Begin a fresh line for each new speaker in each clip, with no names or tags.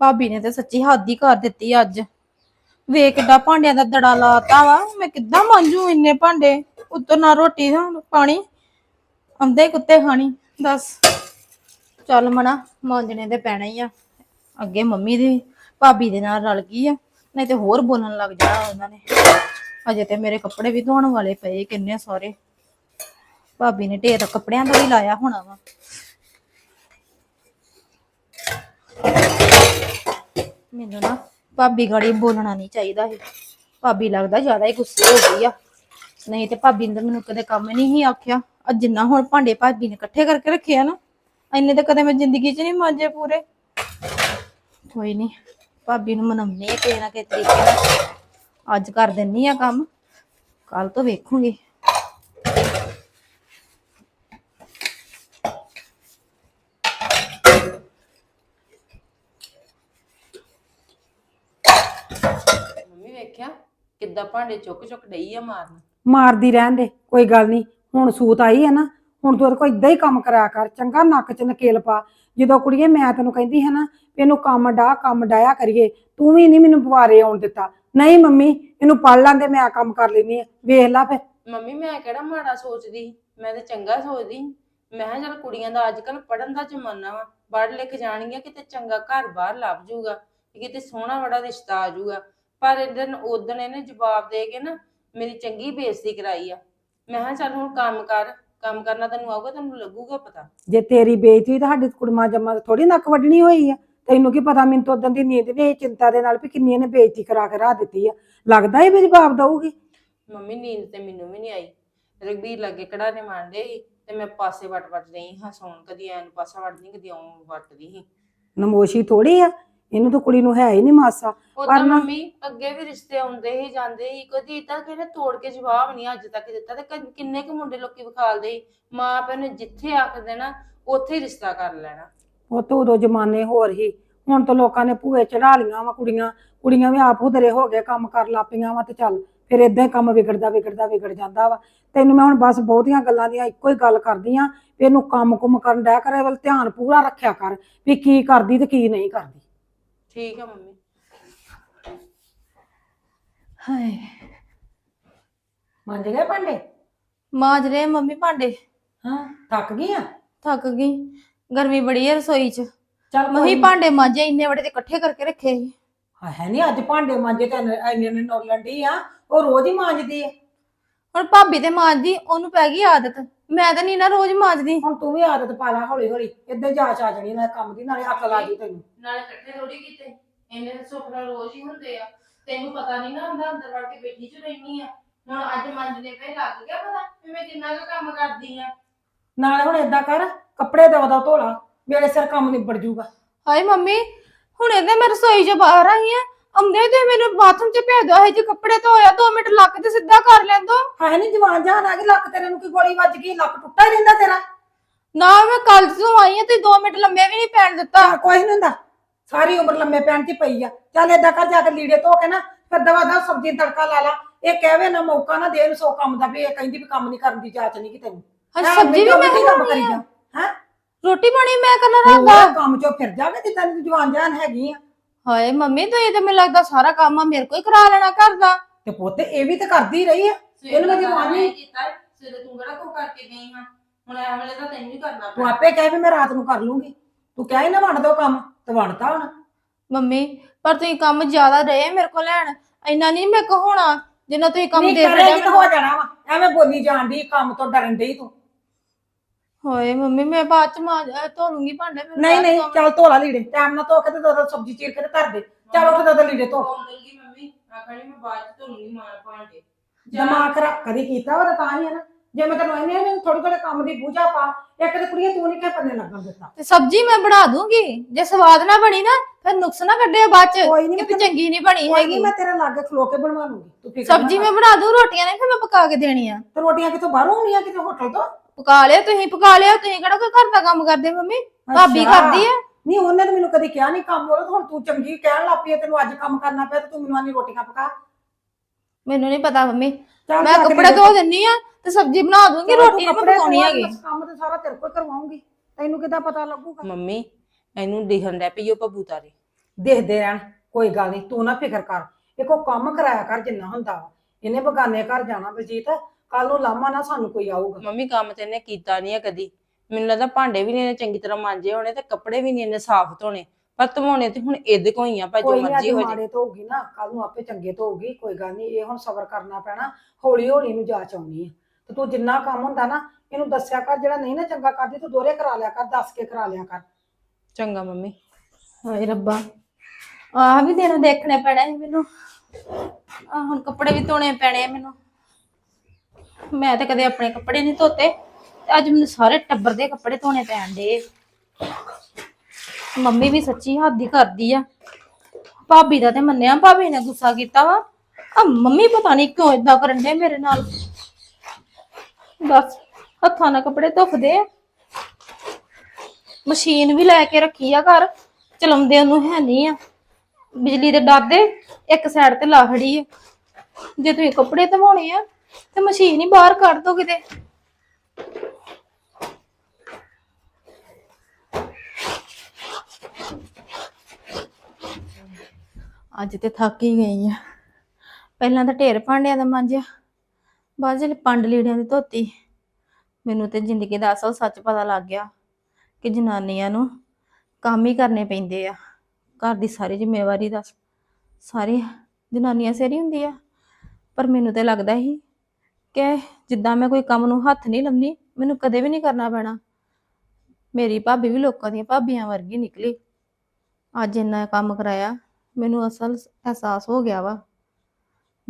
ਭਾਬੀ ਨੇ ਤੇ ਸੱਚੀ ਹੱਦ ਹੀ ਕਰ ਦਿੱਤੀ ਅੱਜ। ਵੇ ਕਿੱਡਾ ਭਾਂਡਿਆਂ ਦਾ ਦੜਾ ਲਾਤਾ ਵਾ, ਮੈਂ ਕਿੱਦਾਂ ਮਾਂਜੂ ਇੰਨੇ ਭਾਂਡੇ? ਉੱਤੋਂ ਨਾ ਰੋਟੀ, ਨਾ ਪਾਣੀ, ਆਉਂਦੇ ਕੁੱਤੇ ਖਾਣੀ, ਦੱਸ। ਚੱਲ ਮਣਾ ਮਾਂਜਣੇ ਤੇ ਪੈਣਾ ਹੀ ਆ। ਅੱਗੇ ਮੰਮੀ ਦੀ, ਭਾਬੀ ਦੇ ਨਾਲ ਰਲ ਗਈ ਆ, ਨਹੀਂ ਤੇ ਹੋਰ ਬੋਲਣ ਲੱਗ ਜਾਣਾ ਉਹਨਾਂ ਨੇ। ਅਜੇ ਤੇ ਮੇਰੇ ਕੱਪੜੇ ਵੀ ਧੋਣ ਵਾਲੇ ਪਏ ਕਿੰਨੇ ਸਾਰੇ। ਭਾਬੀ ਨੇ ਢੇਰ ਕੱਪੜਿਆਂ ਦਾ ਵੀ ਲਾਇਆ ਹੋਣਾ ਵਾ। ਮੈਨੂੰ ਨਾ ਭਾਬੀ ਗਾੜੀ ਬੋਲਣਾ ਨਹੀਂ ਚਾਹੀਦਾ ਸੀ। ਭਾਬੀ ਲੱਗਦਾ ਜ਼ਿਆਦਾ ਹੀ ਗੁੱਸੇ ਹੋ ਗਈ ਆ। ਨਹੀਂ ਤੇ ਭਾਬੀ ਨੇ ਤਾਂ ਮੈਨੂੰ ਕਦੇ ਕੰਮ ਨਹੀਂ ਹੀ ਆਖਿਆ। ਅੱਜ ਜਿੰਨਾ ਹੁਣ ਭਾਂਡੇ ਭਾਬੀ ਨੇ ਇਕੱਠੇ ਕਰਕੇ ਰੱਖੇ ਆ ਨਾ, ਇੰਨੇ ਤਾਂ ਕਦੇ ਮੈਂ ਜ਼ਿੰਦਗੀ 'ਚ ਨਹੀਂ ਮਾਂਜੇ ਪੂਰੇ। ਕੋਈ ਨਹੀਂ, ਭਾਬੀ ਨੂੰ ਮਨਾਉਣੀ ਹੈ ਕਿਸੇ ਨਾ ਕਿਸੇ ਤਰੀਕੇ ਨਾਲ। ਅੱਜ ਕਰ ਦਿੰਨੀ ਆ ਕੰਮ ਕੱਲ ਤੋਂ ਵੇਖੂਗੀ
ਮੰਮੀ ਵੇਖਿਆ ਕਿੱਦਾਂ ਭਾਂਡੇ ਚੁੱਕ ਚੁੱਕ ਡਈ ਆ ਮਾਰਨ।
ਮਾਰਦੀ ਰਹਿਣ ਦੇ ਕੋਈ ਗੱਲ ਨਹੀਂ ਹੁਣ ਸੂਤ ਆਈ ਹੈ ਨਾ ਹੁਣ ਤੂੰ ਕੋਲ ਇਦਾਂ ਹੀ ਕੰਮ ਕਰਿਆ ਕਰ ਚੰਗਾ ਨੱਕ 'ਚ ਨਕੇਲ ਪਾ ਜਦੋਂ ਕੁੜੀਏ ਮੈਂ ਤੈਨੂੰ ਕਹਿੰਦੀ ਹੈ ਨਾ ਵੀ ਇਹਨੂੰ ਕੰਮ ਡਾ ਕੰਮ ਡਾਇਆ ਕਰੀਏ ਤੂੰ ਵੀ ਨਹੀਂ ਮੈਨੂੰ ਬਵਾਰੇ ਆਉਣ ਦਿੱਤਾ। ਨਹੀਂ ਮੰਮੀ ਇਹਨੂੰ ਪੜ ਲਾਂਦੇ ਮੈਂ ਆ ਕੰਮ ਕਰ ਲੈਣੀ ਆ ਵੇਖ ਲਾ ਫੇ
ਮੰਮੀ ਮੈਂ ਕਿਹੜਾ ਮਾੜਾ ਸੋਚਦੀ ਮੈਂ ਤੇ ਚੰਗਾ ਸੋਚਦੀ ਮੈਂ ਕਿਹਾ ਚੱਲ ਕੁੜੀਆਂ ਦਾ ਅੱਜ ਕੱਲ ਪੜਨ ਦਾ ਜ਼ਮਾਨਾ ਵਾ ਪੜ ਲਿਖ ਜਾਣਗੀਆਂ ਕਿਤੇ ਚੰਗਾ ਘਰ ਬਾਹਰ ਲੱਭ ਜੂਗਾ ਕਿਤੇ ਸੋਹਣਾ ਬੜਾ ਰਿਸ਼ਤਾ ਆ ਜੂਗਾ। ਪਰ ਇਦਨ ਉਦਣ ਇਹਨੇ ਜਵਾਬ ਦੇ ਕੇ ਨਾ ਮੇਰੀ ਚੰਗੀ ਬੇਇੱਜ਼ਤੀ ਕਰਾਈ ਆ। ਮੈਂ ਕਿਹਾ ਚੱਲ ਹੁਣ ਕੰਮ ਕਰ ਕੰਮ ਕਰਨਾ ਤੈਨੂੰ ਆਊਗਾ ਤੈਨੂੰ ਲੱਗੂਗਾ ਪਤਾ।
ਜੇ ਤੇਰੀ ਬੇਇੱਜ਼ਤੀ ਹੋਈ ਤਾਂ ਸਾਡੀ ਕੁੜਮਾ ਜੰਮਾ ਥੋੜੀ ਨੱਕ ਵੱਢਣੀ ਹੋਈ ਆ। ਤੈਨੂੰ ਕੀ ਪਤਾ ਮੈਨੂੰ ਤਾਂ ਉਦੋਂ ਦੀ ਨੀਂਦ ਨਹੀਂ ਆਈ ਚਿੰਤਾ ਦੇ ਨਾਲ ਵੀ ਕਿੰਨੀ ਇਹਨੇ ਬੇਇੱਜ਼ਤੀ ਕਰਾ ਕੇ ਰੱਖ ਦਿੱਤੀ ਆ। ਲੱਗਦਾ ਇਹ ਵੀ ਜਵਾਬ ਦਊਗੀ?
ਮੰਮੀ ਨੀਂਦ ਤੇ ਮੈਨੂੰ ਵੀ ਨਹੀਂ ਆਈ। ਰਘਬੀਰ ਲੱਗੇ ਕੜਾ ਨੇ ਮਾਰਦੇ ਸੀ ਤੇ ਮੈਂ ਪਾਸੇ ਵਟ ਵਟ ਰਹੀ ਹਾਂ ਸੌਣ ਕਦੀ ਐਨ ਪਾਸਾ ਵਟਦੀ ਕਦੀ ਆਉਂ ਵਟਦੀ ਸੀ
ਨਮੋਸ਼ੀ ਥੋੜੀ ਆ। ਇਹਨੂੰ ਤਾਂ ਕੁੜੀ ਨੂੰ ਹੈ ਹੀ ਨਹੀਂ ਮਾਸਾ ਪਰ ਨਾ-
ਮੰਮੀ ਅੱਗੇ ਵੀ ਰਿਸ਼ਤੇ ਆਉਂਦੇ ਹੀ ਜਾਂਦੇ ਹੀ ਕਦੀ ਤਾਂ ਕਿਹਨੇ ਤੋੜ ਕੇ ਜਵਾਬ ਨਹੀਂ ਅੱਜ ਤੱਕ ਦਿੱਤਾ ਤੇ ਕਿੰਨੇ ਕੁ ਮੁੰਡੇ ਲੋਕੀ ਵਿਖਾਲਦੇ ਸੀ ਮਾਂ ਪਿਓ ਨੇ ਜਿੱਥੇ ਆਖ ਦੇਣਾ ਉੱਥੇ ਹੀ ਰਿਸ਼ਤਾ ਕਰ ਲੈਣਾ।
ਉਹ ਤੋਂ ਉਦੋਂ ਜ਼ਮਾਨੇ ਹੋਰ ਹੀ ਹੁਣ ਤਾਂ ਲੋਕਾਂ ਨੇ ਭੂਏ ਚੜਾ ਲੀਆਂ ਵਾ ਕੁੜੀਆਂ ਕੁੜੀਆਂ ਵੀ ਆਪ ਹੁਦਰੇ ਹੋ ਗਏ ਕੰਮ ਕਰ ਲਾਪੀਆਂ ਵਾ ਤੇ ਚੱਲ ਫਿਰ ਇਦਾਂ ਹੀ ਕੰਮ ਵਿਗੜਦਾ ਵਿਗੜਦਾ ਵਿਗੜ ਜਾਂਦਾ ਵਾ। ਤੈਨੂੰ ਮੈਂ ਹੁਣ ਬਸ ਬਹੁਤੀਆਂ ਗੱਲਾਂ ਦੀਆਂ ਇੱਕੋ ਹੀ ਗੱਲ ਕਰਦੀ ਆ ਵੀ ਇਹਨੂੰ ਕੰਮ ਕੁਮ ਕਰਨ ਡਿਆ ਕਰੇ ਵੱਲ ਧਿਆਨ ਪੂਰਾ ਰੱਖਿਆ ਕਰ ਵੀ ਕੀ ਕਰਦੀ ਤੇ ਕੀ ਨਹੀਂ ਕਰਦੀ।
ਠੀਕ ਆ ਮੰਮੀ।
ਹਾਏ।
ਮੰਜ ਗਏ ਭਾਂਡੇ?
ਮਾਂਜ ਰਹੇ ਮੰਮੀ ਭਾਂਡੇ।
ਹਾਂ ਥੱਕ ਗਈ ਆ?
ਥੱਕ ਗਈ। ਗਰਮੀ ਬੜੀ ਹੈ ਰਸੋਈ 'ਚ।
ਚੱਲ
ਮਹੀ ਭਾਂਡੇ ਮਾਂਜੇ ਇੰਨੇ ਬੜੇ ਤੇ ਇਕੱਠੇ ਕਰਕੇ ਰੱਖੇ ਸੀ।
ਹੈ ਨਹੀਂ ਅੱਜ ਭਾਂਡੇ ਮਾਂਜੇ ਤੇ ਇੰਨੇ ਨੇ ਨੋਲਣ ਡਈ ਆ। ਉਹ ਰੋਜ਼ ਹੀ ਮਾਂਜਦੀ ਆ।
ਹੁਣ ਭਾਬੀ ਤੇ ਮਾਂਜਦੀ ਉਹਨੂੰ ਪੈ ਗਈ ਆਦਤ। ਮੈਂ ਤਾਂ ਨਹੀਂ ਨਾ ਰੋਜ਼ ਮਾਂਜਦੀ।
ਹੁਣ ਤੂੰ ਵੀ ਆਦਤ ਪਾ ਲਾ ਹੌਲੀ ਹੌਲੀ ਇੱਦਾਂ ਜਾਚ ਆ ਜਾਣੀ ਨਾ ਕੰਮ ਦੀ ਨਾਲੇ ਅਕਲ ਆ ਜੂ ਤੈਨੂੰ।
ਨਾਲੇ ਇਕੱਠੇ ਥੋੜੀ ਕੀਤੇ ਇੰਨੇ ਤਾਂ ਸੁੱਖ ਨਾਲ ਰੋਜ਼ ਹੀ ਹੁੰਦੇ ਆ। ਤੈਨੂੰ ਪਤਾ ਨਹੀਂ ਨਾ ਹੁੰਦਾ ਅੰਦਰ ਵੜ ਕੇ ਬੈਠੀ ਚ ਰਹਿਨੀ ਆ। ਹੁਣ ਅੱਜ ਮੰਜਨੇ ਪਏ ਲੱਗ ਗਿਆ ਪਤਾ ਵੀ ਮੈਂ ਕਿੰਨਾ ਕੁ ਕੰਮ ਕਰਦੀ ਆ।
ਨਾਲੇ ਹੁਣ ਏਦਾਂ ਕਰ ਕੱਪੜੇ ਦਵਾ ਦਾ ਧੋਲਾ ਮੇਰੇ ਸਿਰ ਕੰਮ ਨਿਬੜ ਜੂਗਾ।
ਹਾਏ ਮੰਮੀ ਹੁਣ ਇਹਦੇ ਮੈਂ ਰਸੋਈ 'ਚ ਬਾਹਰ ਆਈ ਆ ਆਉਂਦੇ ਤੇ ਮੈਨੂੰ ਬਾਥਰੂਮ 'ਚ ਭੇਜ ਦੋ ਇਹ ਜੇ ਕੱਪੜੇ ਧੋਇਆ 2 ਮਿੰਟ ਲੱਕ ਤੇ ਸਿੱਧਾ ਕਰ ਲੈਂਦੋ
ਹੈ ਨਹੀਂ ਜਵਾਨ ਜਾਨ ਆ ਗਈ ਲੱਕ ਤੇਰੇ ਨੂੰ ਕੀ ਗੋਲੀ ਵੱਜ ਗਈ ਲੱਕ ਟੁੱਟਾ ਹੀ ਰਹਿੰਦਾ ਤੇਰਾ।
ਨਾ ਮੈਂ ਕੱਲ ਤੋਂ ਆਈ ਆ ਤੇ 2 ਮਿੰਟ ਲੰਮੇ ਵੀ ਨਹੀਂ ਪੈਣ ਦਿੱਤਾ।
ਤਾਂ ਕੋਈ ਨਹੀਂ ਹੁੰਦਾ। ਸਾਰੀ ਉਮਰ ਲੰਮੇ ਪੈਣ ਚ ਹੀ ਪਈ ਆ। ਚੱਲ ਏਦਾਂ ਕਰ ਜਾ ਕੇ ਲੀੜੇ ਧੋ ਕੇ ਨਾ ਫਿਰ ਦਵਾ ਦਾ ਸਬਜ਼ੀ ਨੂੰ ਤੜਕਾ ਲਾ ਲਾ। ਇਹ ਕਹਿਵੇ ਨਾ ਮੌਕਾ ਨਾ ਦੇ ਇਹਨੂੰ ਸੋ ਕੰਮ ਦਾ ਵੀ ਇਹ ਕਹਿੰਦੀ ਵੀ ਕੰਮ ਨਹੀਂ ਕਰਨ ਦੀ ਜਾਚ ਨਹੀਂ ਕਿ ਤੈਨੂੰ।
ਹਾਂ
ਹੈਂ,
ਸਬਜ਼ੀ ਵੀ ਮੈਂ
ਕੰਮ ਕਰੀ। ਜਾ ਹੈ?
ਰੋਟੀ ਪਾਣੀ ਮੈਂ ਕਰਨਾ ਰਹਿੰਦਾ
ਕੰਮ ਚੋਂ ਫਿਰ ਜਾਵੇ ਤੇ ਤੈਨੂੰ ਜਵਾਨ ਜਾਨ ਹੈਗੀ ਆ।
ਹਾਏ ਮੰਮੀ ਤੁਸੀਂ ਤੇ ਮੈਨੂੰ ਲੱਗਦਾ ਸਾਰਾ ਕੰਮ ਆ ਮੇਰੇ ਕੋਲ ਹੀ ਕਰਾ ਲੈਣਾ ਘਰ ਦਾ।
ਤੇ ਪੁੱਤ ਇਹ ਵੀ ਤਾਂ ਕਰਦੀ ਰਹੀ ਆ। ਇਹਨੂੰ ਮੈਂ ਜਵਾਨੀ-
ਕੀਤਾ ਸਵੇਰੇ ਤੂੰ ਕਿਹੜਾ ਕੋ ਕਰਕੇ ਗਈ ਹਾਂ ਹੁਣ ਇਹ ਵੇਲੇ ਤਾਂ ਤੈਨੂੰ ਹੀ ਕਰਨਾ
ਤੂੰ ਆਪੇ ਕਹਿ ਵੀ ਮੈਂ ਰਾਤ ਨੂੰ ਕਰ ਲੂੰਗੀ। ਤੂੰ ਕਹਿ ਹੀ ਨਾ ਵੰਡ ਦੋ ਕੰਮ ਤੇ ਵੰਡਤਾ ਹੁਣ।
ਮੰਮੀ ਪਰ ਤੁਸੀਂ ਕੰਮ ਜ਼ਿਆਦਾ ਰਹੇ ਮੇਰੇ ਕੋਲ ਲੈਣ। ਇੰਨਾ ਨਹੀਂ ਮੈਂ ਕਹੋਣਾ ਜਿੰਨਾ ਤੁਸੀਂ ਕੰਮ
ਨਹੀਂ
ਦੇ
ਕਰੇਗੀ ਤਾਂ
ਰਹੇ
ਹੋ ਜਾਣਾ ਵਾ। ਐਵੇਂ ਬੋਲੀ ਜਾਂਦੀ ਕੰਮ ਤੋਂ ਡਰਨ ਡਈ ਤੂੰ।
ਹਾਏ ਮੰਮੀ ਮੈਂ ਬਾਅਦ ਚ ਮਾਂ ਧੋ ਲੂੰਗੀ ਭਾਂਡੇ ਮੈਨੂੰ
ਨਹੀਂ ਨਹੀਂ ਚੱਲ ਧੋ ਲਾ ਲੀੜੇ ਟਾਈਮ ਨਾਲ ਧੋ ਕੇ ਤੇ ਦੋ ਦੋ ਸਬਜ਼ੀ ਚੀਰ ਕੇ ਤੇ ਧਰ ਦੇ। ਚੱਲ ਉੱਠ ਦੋ ਦੋ ਲੀੜੇ ਧੋ।
ਬੋਲੂਗੀ ਮੰਮੀ ਆਖਣੀ ਮੈਂ ਬਾਅਦ ਚ ਧੋਣੀ ਮਾਰ ਭਾਂਡੇ।
ਦਿਮਾਗ ਖਰਾਬ ਕਦੀ ਕੀਤਾ ਵਾ ਤਾਂ ਹੀ ਹੈ ਨਾ। ਜੇ ਮੈਂ ਤੈਨੂੰ ਇਹਨੇ ਨੇ ਥੋੜੀ ਥੋੜੇ ਕੰਮ ਦੀ ਬੂਝਾ ਪਾ ਇੱਕ ਤੇ ਕੁੜੀਏ ਤੂੰ ਨਹੀਂ ਕਹਿ ਪੰਨੇ ਲੱਗਣ ਦਿੱਤਾ।
ਤੇ ਸਬਜ਼ੀ ਮੈਂ ਬਣਾ ਦੂੰਗੀ। ਜੇ ਸਵਾਦ ਨਾ ਬਣੀ ਨਾ ਫਿਰ ਨੁਕਸ ਨਾ ਕੱਢਿਆ ਬਾਅਦ ਚ
ਕੋਈ ਨਹੀਂ
ਕਿ ਵੀ ਚੰਗੀ ਨਹੀਂ ਬਣੀ
ਕੋਈ
ਹੈਗੀ।
ਮੈਂ ਤੇਰੇ ਲਾਗੇ ਖਲੋ ਕੇ ਬਣਵਾ ਲੂੰਗੀ। ਤੂੰ ਫਿਕਰ ਨਾ
ਸਬਜ਼ੀ
ਕਰ।
ਮੈਂ ਬਣਾ ਦੂੰ ਰੋਟੀਆਂ ਨੇ ਫਿਰ ਮੈਂ ਪਕਾ ਕੇ ਦੇਣੀਆਂ।
ਤੇ ਰੋਟੀਆਂ ਕਿਥੋਂ ਬਾਹਰੋਂ ਆਉਣੀਆਂ ਕਿਤੇ ਹੋਟਲ ਤੋਂ?
ਪਕਾ ਲਿਓ ਤੁਸੀਂ ਪਕਾ ਲਿਓ ਤੁਸੀਂ ਕਿਹੜਾ ਕੋਈ ਘਰ ਦਾ ਕੰਮ ਕਰਦੇ ਮੰਮੀ? ਭਾਬੀ
ਅੱਛਾ।
ਕਰਦੀ ਆ।
ਨਹੀਂ ਉਹਨੇ ਤਾਂ ਮੈਨੂੰ ਕਦੀ ਕਿਹਾ ਨਹੀਂ ਕੰਮ ਉਹ ਹੁਣ ਤੂੰ ਚੰਗੀ ਕਹਿਣ ਲੱਗ ਪਈ ਹੈ, ਤੈਨੂੰ ਅੱਜ ਕੰਮ ਕਰਨਾ ਪਿਆ ਤੇ ਤੂੰ ਮੈਨੂੰ ਆਨੀ ਰੋਟੀਆਂ ਪਕਾ।
ਮੈਨੂੰ ਨਹੀਂ ਪਤਾ ਮੰਮੀ।
ਚੱਲ
ਮੈਂ
ਜਾ ਕੇ
ਕੱਪੜੇ ਧੋ ਦਿੰਨੀ ਆ ਤੇ ਸਬਜ਼ੀ ਬਣਾ ਦੂੰਗੀ ਰੋਟੀ ਨਹੀਂ
ਕੱਪੜੇ
ਪਕਾਉਣੀ ਹੈਗੀ
ਬਸ ਕੰਮ ਤੇ ਸਾਰਾ ਤੇਰੇ ਕੋਲ ਕਰਵਾਉਂਗੀ। ਤੈਨੂੰ ਕਿੱਦਾਂ ਪਤਾ ਲੱਗੂਗਾ?
ਮੰਮੀ ਇਹਨੂੰ ਦਿਖਣ ਡੈ ਪਈ ਉਹ ਪਬੂਤਾਰੇ
ਦੇਖਦੇ ਰਹਿਣ ਕੋਈ ਗੱਲ ਨਹੀਂ ਤੂੰ ਨਾ ਫਿਕਰ ਕਰ। ਇਹ ਕੋ ਕੰਮ ਕਰਾਇਆ ਕਰ ਜਿੰਨਾ ਹੁੰਦਾ ਵਾ। ਇਹਨੇ ਬਗਾਨੇ ਘਰ ਜਾਣਾ ਬਲਜੀਤ। ਕੱਲ ਨੂੰ ਲਾਮਾ ਨਾ ਸਾਨੂੰ ਕੋਈ ਆਊਗਾ।
ਮੰਮੀ ਕੰਮ ਤੇ ਇਹਨੇ ਕੀਤਾ ਨਹੀਂ ਆ ਕਦੀ। ਮੈਨੂੰ ਲੱਗਦਾ ਭਾਂਡੇ ਵੀ ਨਹੀਂ ਇਹਨੇ ਚੰਗੀ ਤਰ੍ਹਾਂ ਮਾਂਜੇ ਹੋਣੇ ਤੇ ਕੱਪੜੇ ਵੀ ਨਹੀਂ ਇਹਨੇ ਸਾਫ਼ ਧੋਣੇ। ਪਰ ਧਵਾਉਣੇ ਤੇ ਹੁਣ ਇਹਦੇ ਕੋ ਹੀ ਆ ਭਾਵੇਂ
ਕੋਈ
ਜੋ
ਨਹੀਂ
ਮਰਜ਼ੀ ਹੋ ਜੇ
ਮਾੜੇ ਧੋਊਗੀ ਨਾ ਕੱਲ ਨੂੰ ਆਪੇ ਚੰਗੇ ਧੋਊਗੀ ਕੋਈ ਗੱਲ ਨਹੀਂ ਇਹ ਹੁਣ ਸਬਰ ਕਰਨਾ ਪੈਣਾ ਹੌਲੀ ਹੌਲੀ ਨੂੰ ਜਾਚ ਆਉਣੀ ਹੈ ਤੇ ਤੂੰ ਜਿੰਨਾ ਕੰਮ ਹੁੰਦਾ ਨਾ ਇਹਨੂੰ ਦੱਸਿਆ ਕਰ ਜਿਹੜਾ ਨਹੀਂ ਨਾ ਚੰਗਾ ਕਰਦੀ ਤੂੰ ਦੋਰੇ ਕਰਾ ਲਿਆ ਕਰ ਦੱਸ ਕੇ ਕਰਾ ਲਿਆ ਕਰ।
ਚੰਗਾ ਮੰਮੀ।
ਹਾਏ ਰੱਬਾ ਆਹ ਵੀ ਦਿਨ ਦੇਖਣੇ ਪੈਣੇ ਸੀ ਮੈਨੂੰ। ਆ ਹੁਣ ਕੱਪੜੇ ਵੀ ਧੋਣੇ ਪੈਣੇ ਆ ਮੈਨੂੰ। ਮੈਂ ਤਾਂ ਕਦੇ ਆਪਣੇ ਕੱਪੜੇ ਨਹੀਂ ਧੋਤੇ। ਤੇ ਅੱਜ ਮੈਨੂੰ ਸਾਰੇ ਟੱਬਰ ਦੇ ਕੱਪੜੇ ਧੋਣੇ ਪੈਣ ਦੇ ਮੰਮੀ ਵੀ ਸੱਚੀ ਹੱਦ ਹੀ ਕਰਦੀ ਆ। ਭਾਬੀ ਦਾ ਤੇ ਮੰਨਿਆ, ਭਾਬੀ ਨੇ ਗੁੱਸਾ ਕੀਤਾ ਵਾ। ਆ ਮੰਮੀ ਪਤਾ ਨਹੀਂ ਕਿਉਂ ਇਦਾਂ ਕਰਨ ਦੇ ਮੇਰੇ ਨਾਲ। ਬਸ, ਹੱਥਾਂ ਨਾਲ ਕੱਪੜੇ ਧੁੱਪਦੇ ਆ। ਮਸ਼ੀਨ ਵੀ ਲੈ ਕੇ ਰੱਖੀ ਆ ਘਰ, ਚਲਾਉਂਦੇ ਉਹਨੂੰ ਹੈ ਨਹੀਂ ਆ। ਬਿਜਲੀ ਦੇ ਡਰ ਦੇ ਇੱਕ ਸਾਈਡ ਤੇ ਲਾਖੜੀ ਆ। ਜੇ ਤੁਸੀਂ ਕੱਪੜੇ ਧਵਾਉਣੇ ਆ ਤੇ ਮਸ਼ੀਨ ਹੀ ਬਾਹਰ ਕੱਢ ਦੋ ਕਿਤੇ। ਅੱਜ ਤੇ ਥੱਕ ਹੀ ਗਈ ਆ। ਪਹਿਲਾਂ ਤਾਂ ਢੇਰ ਭਾਂਡਿਆਂ ਦਾ ਮਾਂਜਿਆ, ਬਾਅਦ ਜਿਹੜੇ ਪੰਡ ਲੀੜਿਆਂ ਦੀ ਧੋਤੀ। ਮੈਨੂੰ ਤੇ ਜ਼ਿੰਦਗੀ ਦਾ ਅਸਲ ਸੱਚ ਪਤਾ ਲੱਗ ਗਿਆ ਕਿ ਜਨਾਨੀਆਂ ਨੂੰ ਕੰਮ ਹੀ ਕਰਨੇ ਪੈਂਦੇ ਆ। ਘਰ ਦੀ ਸਾਰੀ ਜ਼ਿੰਮੇਵਾਰੀ ਦਾ ਸਾਰੀ ਜਨਾਨੀਆਂ ਸਿਰ ਹੀ ਹੁੰਦੀ ਆ। ਪਰ ਮੈਨੂੰ ਤੇ ਲੱਗਦਾ ਸੀ ਕਿ ਜਿੱਦਾਂ ਮੈਂ ਕੋਈ ਕੰਮ ਨੂੰ ਹੱਥ ਨਹੀਂ ਲਾਉਂਦੀ, ਮੈਨੂੰ ਕਦੇ ਵੀ ਨਹੀਂ ਕਰਨਾ ਪੈਣਾ। ਮੇਰੀ ਭਾਬੀ ਵੀ ਲੋਕਾਂ ਦੀਆਂ ਭਾਬੀਆਂ ਵਰਗੀ ਨਿਕਲੀ। ਅੱਜ ਇੰਨਾ ਕੰਮ ਕਰਾਇਆ, ਮੈਨੂੰ ਅਸਲ ਅਹਿਸਾਸ ਹੋ ਗਿਆ ਵਾ।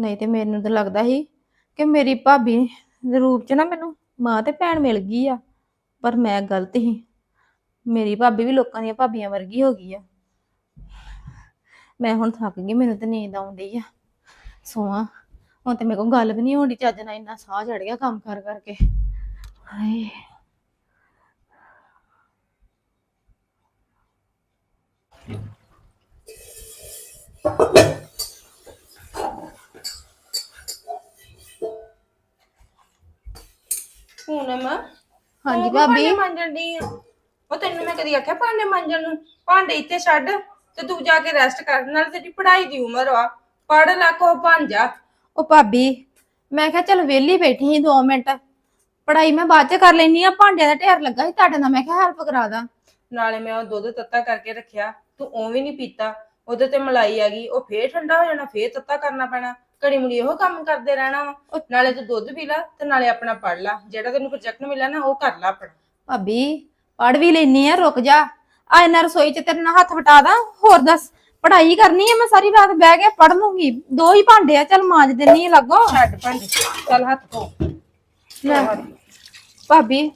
ਨਹੀਂ ਤੇ ਮੈਨੂੰ ਤਾਂ ਲੱਗਦਾ ਸੀ ਕਿ ਮੇਰੀ ਭਾਬੀ ਦੇ ਰੂਪ 'ਚ ਨਾ ਮੈਨੂੰ ਮਾਂ ਤੇ ਭੈਣ ਮਿਲ ਗਈ ਆ, ਪਰ ਮੈਂ ਗਲਤ ਸੀ। ਮੇਰੀ ਭਾਬੀ ਵੀ ਲੋਕਾਂ ਦੀਆਂ ਭਾਬੀਆਂ ਵਰਗੀ ਹੋ ਗਈ ਆ। ਮੈਂ ਹੁਣ ਥੱਕ ਗਈ, ਮੈਨੂੰ ਤੇ ਨੀਂਦ ਆਉਂਦੀ ਆ। ਸੋਵਾਂ। ਹੁਣ ਤੇ ਮੇਰੇ ਕੋਲ ਗੱਲ ਵੀ ਨਹੀਂ ਹੋਣੀ ਚੱਜ ਨਾਲ ਇੰਨਾ ਸਾਹ ਚੜ ਗਿਆ ਕੰਮ ਕਰ ਕਰਕੇ। ਹਾਏ।
ਹੁਣ ਮੈਂ
ਹਾਂਜੀ ਭਾਬੀ।
ਮਾਂਜਣ ਦੀ ਆ? ਉਹ ਤੈਨੂੰ ਮੈਂ ਕਦੀ ਆਖਿਆ ਭਾਂਡੇ ਮਾਂਜਣ ਨੂੰ? ਭਾਂਡੇ ਇੱਥੇ ਛੱਡ ਤੇ ਤੂੰ ਜਾ ਕੇ ਰੈਸਟ ਕਰ ਨਾਲ ਤੇਰੀ ਪੜ੍ਹਾਈ ਦੀ ਉਮਰ ਵਾ ਪੜ ਲੈ ਕੋ ਭਾਂਜਾ
ਉਹ ਭਾਬੀ ਮੈਂ ਕਿਹਾ ਚਲ ਵਿਹਲੀ ਬੈਠੀ ਸੀ 2 ਮਿੰਟ। ਪੜਾਈ ਮੈਂ ਬਾਅਦ ਚ ਕਰ ਲੈਣੀ ਆ ਭਾਂਡਿਆਂ ਦਾ ਢੇਰ ਲੱਗਾ ਸੀ ਤੁਹਾਡੇ ਨਾਲ ਮੈਂ ਕਿਹਾ ਹੈਲਪ ਕਰਾ ਦਾਂ।
ਨਾਲੇ ਮੈਂ ਉਹ ਦੁੱਧ ਤੱਤਾ ਕਰਕੇ ਰੱਖਿਆ ਤੂੰ ਉਹ ਵੀ ਨਹੀਂ ਪੀਤਾ ਉਹਦੇ ਤੇ ਮਲਾਈ ਆ ਗਈ ਉਹ ਫੇਰ ਠੰਡਾ ਹੋ ਜਾਣਾ ਫੇਰ ਤੱਤਾ ਕਰਨਾ ਪੈਣਾ ਘੜੀ ਮੁੜੀ ਉਹ ਕੰਮ ਕਰਦੇ ਰਹਿਣਾ ਵਾ। ਨਾਲੇ ਤੂੰ ਦੁੱਧ ਪੀ ਲੈ ਤੇ ਨਾਲੇ ਆਪਣਾ ਪੜ ਲੈ ਜਿਹੜਾ ਤੈਨੂੰ ਪ੍ਰੋਜੈਕਟ ਮਿਲਿਆ ਨਾ ਉਹ ਕਰ ਲੈ ਆਪਣਾ।
ਭਾਬੀ ਪੜ ਵੀ ਲੈਣੀ ਆ ਰੁਕ ਜਾ। ਆ ਇਹਨਾਂ ਰਸੋਈ ਚ ਤੇਰੇ ਨਾਲ ਹੱਥ ਵਟਾ ਦਾਂ ਹੋਰ ਦੱਸ ਪੜ੍ਹਾਈ ਕਰਨੀ ਆ ਮੈਂ ਸਾਰੀ ਰਾਤ ਬਹਿ ਕੇ ਪੜ ਲੂੰਗੀ। ਦੋ ਹੀ ਭਾਂਡੇ ਆ ਚਲ ਮਾਂਜ ਦਿੰਨੀ ਆ ਲੱਗੋ।
ਛੱਡ ਭਾਂਡੇ। ਚੱਲ ਹੱਥ ਧੋ।
ਲੈ ਭਾਬੀ